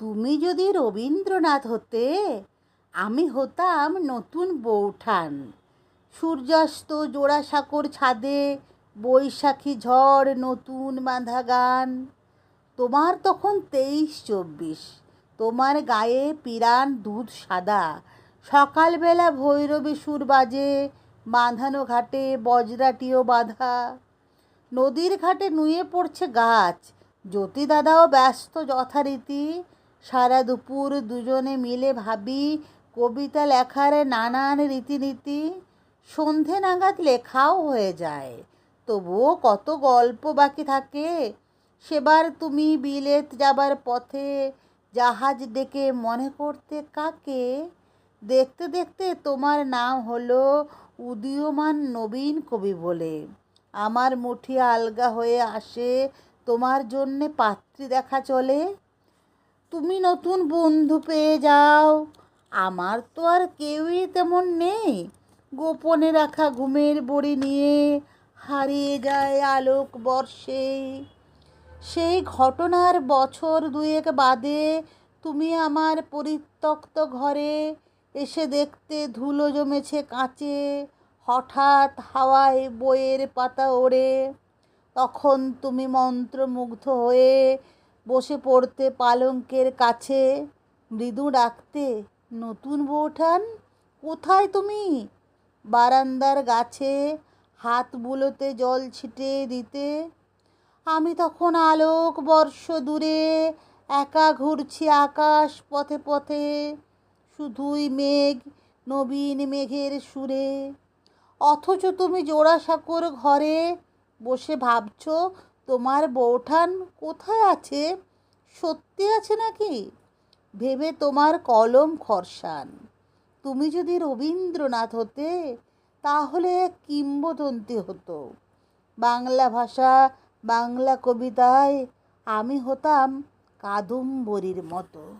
তুমি যদি রবীন্দ্রনাথ হতে, আমি হতাম নতুন বৌঠান। সূর্যাস্ত জোড়াসাঁকোর ছাদে বৈশাখী ঝড় নতুন বাঁধা গান তোমার তখন তেইশ চব্বিশ, তোমার গায়ে পিরান দুধ সাদা। সকালবেলা ভৈরবী সুর বাজে, বাঁধানো ঘাটে বজরাটিও বাঁধা। নদীর ঘাটে নুয়ে পড়ছে গাছ জ্যোতি দাদাও ব্যস্ত যথারীতি। সারা দুপুর দুজনে মিলে ভাবি, কবিতা লেখার নানান রীতিনীতি, সন্ধে নাগাদ লেখাও হয়ে যায়। তবুও কত গল্প বাকি থাকে। সেবার তুমি বিলেত যাবার পথে, জাহাজ ডেকে মনে করতে কাকে? দেখতে দেখতে তোমার নাম হলো উদীয়মান নবীন কবি বলে। আমার মুঠি আলগা হয়ে আসে, তোমার জন্যে পাত্রী দেখা চলে। তুমি নতুন বন্ধু পেয়ে যাও। আমার তো আর কেউই তেমন নেই। গোপনে রাখা ঘুমের বড়ি নিয়ে হারিয়ে যায় আলোক বর্ষে। সেই ঘটনার বছর দুয়েক বাদে তুমি আমার পরিত্যক্ত ঘরে এসে দেখতে ধুলো জমেছে কাঁচে, হঠাৎ হাওয়ায় বইয়ের পাতা ওড়ে। তখন তুমি মন্ত্রমুগ্ধ হয়ে বসে পড়তে পালঙ্কের কাছে। মৃদু ডাকতে, নতুন বৌঠান, কোথায় তুমি? বারান্দার গাছে হাত বুলোতে জল ছিটিয়ে দিতে। আমি তখন আলোক বর্ষ দূরে একা ঘুরছি আকাশ পথে পথে, শুধুই মেঘ, নবীন মেঘের সুরে। অথচ তুমি জোড়াসাঁকোর ঘরে বসে ভাবছ তোমার বৌঠান কোথায় আছে? সত্যি আছে নাকি? ভেবে তোমার কলম খরসান তুমি যদি রবীন্দ্রনাথ হতে, তাহলে এক কিংবদন্তি হতো। বাংলা ভাষা, বাংলা কবিতায় আমি হতাম কাদম্বরীর মতো।